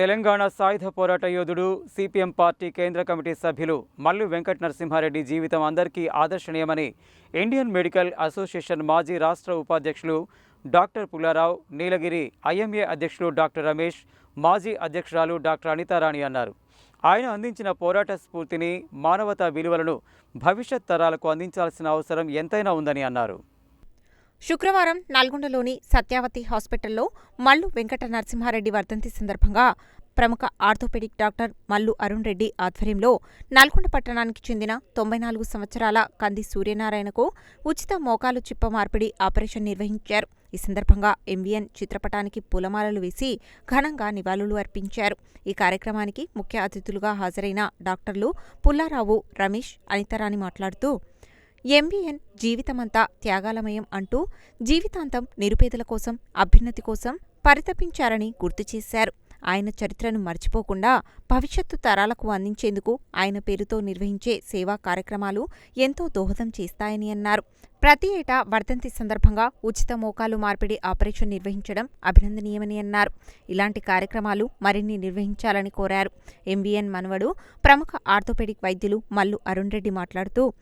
తెలంగాణ సాయుధ పోరాట యోధుడు సిపిఎం పార్టీ కేంద్ర కమిటీ సభ్యులు మల్లు వెంకట నరసింహారెడ్డి జీవితం అందరికీ ఆదర్శనీయమని ఇండియన్ మెడికల్ అసోసియేషన్ మాజీ రాష్ట్ర ఉపాధ్యక్షులు డాక్టర్ పుల్లారావు నీలగిరి ఐఎంఏ అధ్యక్షులు డాక్టర్ రమేష్ మాజీ అధ్యక్షురాలు డాక్టర్ అనితారాణి అన్నారు. ఆయన అందించిన పోరాట స్ఫూర్తిని మానవతా విలువలను భవిష్యత్ తరాలకు అందించాల్సిన అవసరం ఎంతైనా ఉందని అన్నారు. శుక్రవారం నల్గొండలోని సత్యావతి హాస్పిటల్లో మల్లు వెంకట నరసింహారెడ్డి వర్ధంతి సందర్భంగా ప్రముఖ ఆర్థోపెడిక్ డాక్టర్ మల్లు అరుణ్ రెడ్డి ఆధ్వర్యంలో నల్గొండ పట్టణానికి చెందిన తొంభై నాలుగు సంవత్సరాల కంది సూర్యనారాయణకు ఉచిత మోకాలు చిప్ప మార్పిడి ఆపరేషన్ నిర్వహించారు. ఈ సందర్భంగా ఎంవీఎన్ చిత్రపటానికి పూలమాలలు వేసి ఘనంగా నివాళులు అర్పించారు. ఈ కార్యక్రమానికి ముఖ్య అతిథులుగా హాజరైన డాక్టర్లు పుల్లారావు రమేష్ అనితరాని మాట్లాడుతూ ఎంబీఎన్ జీవితమంతా త్యాగాలమయం అంటూ జీవితాంతం నిరుపేదల కోసం అభ్యున్నతి కోసం పరితపించారని గుర్తు చేశారు. ఆయన చరిత్రను మర్చిపోకుండా భవిష్యత్తు తరాలకు అందించేందుకు ఆయన పేరుతో నిర్వహించే సేవా కార్యక్రమాలు ఎంతో దోహదం చేస్తాయని అన్నారు. ప్రతి ఏటా వర్ధంతి సందర్భంగా ఉచిత మోకాలు మార్పిడి ఆపరేషన్ నిర్వహించడం అభినందనీయమని అన్నారు. ఇలాంటి కార్యక్రమాలు మరిన్ని నిర్వహించాలని కోరారు. ఎంబీఎన్ మనవడు ప్రముఖ ఆర్థోపెడిక్ వైద్యులు మల్లు అరుణ్ రెడ్డి మాట్లాడుతూ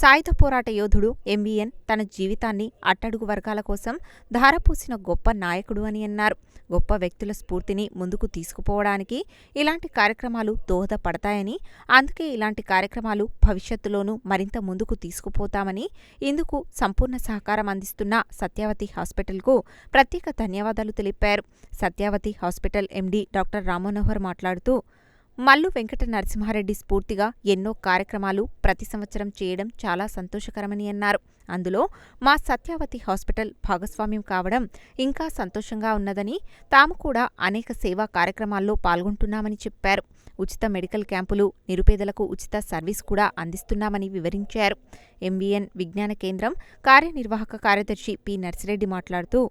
సాయుధ పోరాట యోధుడు ఎంవీఎన్ తన జీవితాన్ని అట్టడుగు వర్గాల కోసం ధారపోసిన గొప్ప నాయకుడు అని అన్నారు. గొప్ప వ్యక్తుల స్ఫూర్తిని ముందుకు తీసుకుపోవడానికి ఇలాంటి కార్యక్రమాలు దోహదపడతాయని అందుకే ఇలాంటి కార్యక్రమాలు భవిష్యత్తులోనూ మరింత ముందుకు తీసుకుపోతామని ఇందుకు సంపూర్ణ సహకారం అందిస్తున్న సత్యావతి హాస్పిటల్కు ప్రత్యేక ధన్యవాదాలు తెలిపారు. Satyavathi hospital MD doctor Rammanohar మాట్లాడుతూ మల్లు వెంకట నరసింహారెడ్డి స్ఫూర్తిగా ఎన్నో కార్యక్రమాలు ప్రతి సంవత్సరం చేయడం చాలా సంతోషకరమని అన్నారు. అందులో మా సత్యావతి హాస్పిటల్ భాగస్వామ్యం కావడం ఇంకా సంతోషంగా ఉన్నదని తాము కూడా అనేక సేవా కార్యక్రమాల్లో పాల్గొంటున్నామని చెప్పారు. ఉచిత మెడికల్ క్యాంపులు నిరుపేదలకు ఉచిత సర్వీస్ కూడా అందిస్తున్నామని వివరించారు. ఎంబీఎన్ విజ్ఞాన కేంద్రం కార్యనిర్వాహక కార్యదర్శి పి నర్సిరెడ్డి మాట్లాడుతూ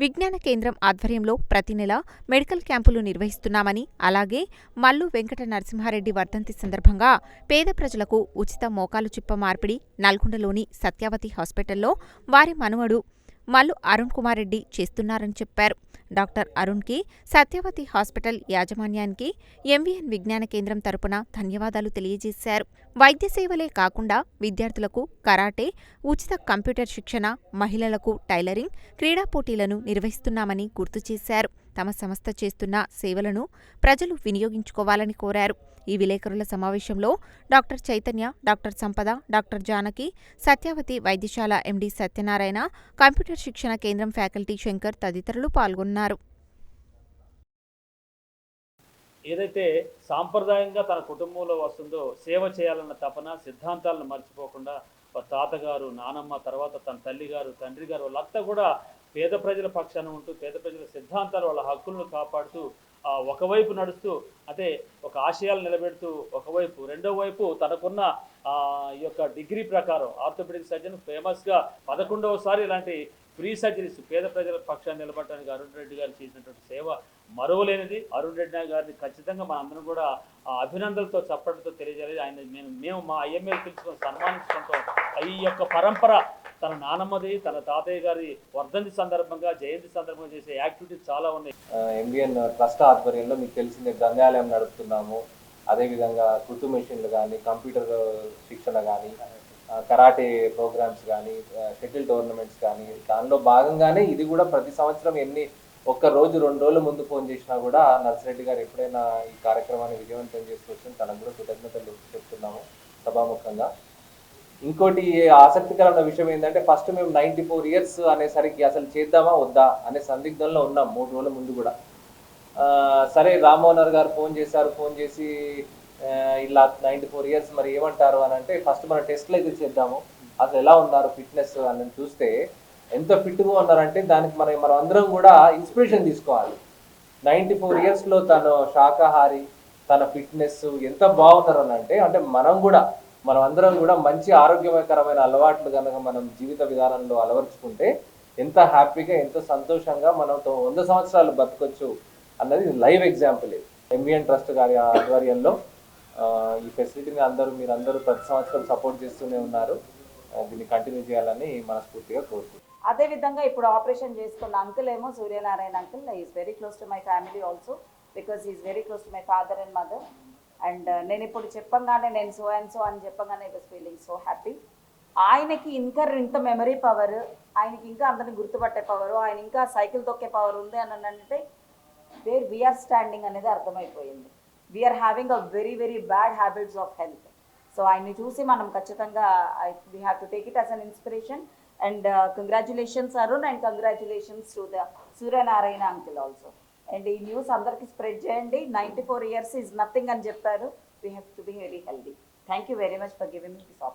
విజ్ఞాన కేంద్రం ఆధ్వర్యంలో ప్రతి నెల మెడికల్ క్యాంపులు నిర్వహిస్తున్నామని అలాగే మల్లు వెంకట నరసింహారెడ్డి వర్ధంతి సందర్భంగా పేద ప్రజలకు ఉచిత మోకాలు చిప్ప మార్పిడి నల్గొండలోని సత్యావతి హాస్పిటల్లో వారి మనువడు మల్లు అరుణ్ కుమార్ రెడ్డి చేస్తున్నారని చెప్పారు. డాక్టర్ అరుణ్కి సత్యవతి హాస్పిటల్ యాజమాన్యానికి ఎంవీఎన్ విజ్ఞాన కేంద్రం తరపున ధన్యవాదాలు తెలియజేశారు. వైద్య సేవలే కాకుండా విద్యార్థులకు కరాటే ఉచిత కంప్యూటర్ శిక్షణ మహిళలకు టైలరింగ్ క్రీడా పోటీలను నిర్వహిస్తున్నామని గుర్తు చేశారు. తమ సంస్థ చేస్తున్న సేవలను ప్రజలు వినియోగించుకోవాలని కోరారు. ఈ విలేకరుల సమావేశంలో doctor Chaitanya doctor Sampada doctor Janaki Satyavathi వైద్యశాల ఎండీ సత్యనారాయణ కంప్యూటర్ శిక్షణ కేంద్రం ఫ్యాకల్టీ శంకర్ తదితరులు పాల్గొన్నారు. ఏదైతే సాంప్రదాయంగా తన కుటుంబంలో వస్తుందో సేవ చేయాలన్న తపన సిద్ధాంతాలను మర్చిపోకుండా తాతగారు నానమ్మ తర్వాత తన తల్లిగారు తండ్రి గారు వాళ్ళంతా కూడా పేద ప్రజల పక్షాన ఉంటూ పేద ప్రజల సిద్ధాంతాలు వాళ్ళ హక్కులను కాపాడుతూ ఆ, ఒకవైపు నడుస్తూ అంటే ఒక ఆశయాలు నిలబెడుతూ ఒకవైపు రెండో వైపు తనకున్న ఆ, ఈ యొక్క డిగ్రీ ప్రకారం ఆర్థోపెడిక్ సర్జన్ ఫేమస్గా పదకొండవసారి ఇలాంటి ఫ్రీ సర్జరీస్ పేద ప్రజల పక్షాన్ని నిలబడటానికి అరుణ్ రెడ్డి గారు చేసినటువంటి సేవ మరువలేనిది. అరుణ్ రెడ్డి గారిని ఖచ్చితంగా మన అందరం కూడా ఆ అభినందనలతో చప్పట్లతో తెలియజేయాలి. ఆయన మేము మేము మా ఐఎంఏలు పిలుచుకొని సన్మానించుకుంటాం ఈ యొక్క పరంపర తన నానమ్మది తన తాతయ్య గారి వర్ధంతి సందర్భంగా జయంతి సందర్భంగా చేసే యాక్టివిటీస్ చాలా ఉన్నాయి. ఎంబీఎన్ ట్రస్ట్ ఆధ్వర్యంలో మీకు తెలిసిందే గ్రంథాలయం నడుపుతున్నాము. అదేవిధంగా కుట్టు మెషిన్లు కానీ కంప్యూటర్ శిక్షణ కానీ కరాటే ప్రోగ్రామ్స్ కానీ షటిల్ టోర్నమెంట్స్ కానీ దానిలో భాగంగానే ఇది కూడా ప్రతి సంవత్సరం ఎన్ని ఒక్క రోజు రెండు రోజుల ముందు ఫోన్ చేసినా కూడా నర్సిరెడ్డి గారు ఎప్పుడైనా ఈ కార్యక్రమాన్ని విజయవంతం చేసుకోవచ్చు తనకు కూడా కృతజ్ఞతలు చెప్తున్నాము సభాముఖంగా. ఇంకోటి ఆసక్తికరమైన విషయం ఏంటంటే ఫస్ట్ మేము నైంటీ ఫోర్ ఇయర్స్ అనేసరికి అసలు చేద్దామా వద్దా అనే సందిగ్ధంలో ఉన్నాం మూడు రోజుల ముందు కూడా. సరే రామ్మోహన్ గారు ఫోన్ చేశారు ఫోన్ చేసి ఇలా నైంటీ ఫోర్ ఇయర్స్ మరి ఏమంటారు అని అంటే ఫస్ట్ మన టెస్ట్లు అయితే చేద్దాము. అసలు ఎలా ఉన్నారు ఫిట్నెస్ అని చూస్తే ఎంత ఫిట్గా ఉన్నారంటే దానికి మనం మనం అందరం కూడా ఇన్స్పిరేషన్ తీసుకోవాలి. నైంటీ ఫోర్ ఇయర్స్లో తను శాకాహారి తన ఫిట్నెస్ ఎంత బాగున్నారు అని అంటే అంటే మనం కూడా మనం అందరం కూడా మంచి ఆరోగ్యకరమైన అలవాట్లు కనుక మనం జీవిత విధానంలో అలవర్చుకుంటే ఎంత హ్యాపీగా ఎంత సంతోషంగా మనం తో- వంద సంవత్సరాలు బతకొచ్చు అన్నది లైవ్ ఎగ్జాంపుల్ ఇది. ఎంబిఎన్ ట్రస్ట్ గారి ఆధ్వర్యంలో ఈ ఫెసిలిటీని అందరూ మీరు అందరూ ప్రతి సంవత్సరం సపోర్ట్ చేస్తూనే ఉన్నారు. దీన్ని కంటిన్యూ చేయాలని మనస్ఫూర్తిగా కోరుకుంటున్నాను అదే విధంగా ఇప్పుడు ఆపరేషన్ చేసుకున్న అంకుల్ ఏమో Suryanarayana uncle. Is very close to my family also because is very close to my father and mother and uh, నేను ఇప్పుడు చెప్పంగానే నేను సో అండ్ సో అని చెప్పంగానే వాస్ ఫీలింగ్ సో హ్యాపీ ఆయనకి ఇంకా ఇంత మెమరీ పవర్ ఆయనకి ఇంకా అందరిని గుర్తుపట్టే పవర్ ఆయన ఇంకా సైకిల్ తొక్కే పవర్ ఉంది అని అంటే వేర్ వీఆర్ స్టాండింగ్ అనేది అర్థమైపోయింది. We are having a very very bad habits of health so ఆయన్ని చూసి మనం ఖచ్చితంగా I we have to take it as an inspiration and congratulations Arun and congratulations to the Suryanarayana uncle also and ఈ news అందరికీ spread చేయండి. Ninety four years is nothing అని చెప్పారు. We have to be very healthy thank you very much for giving this opportunity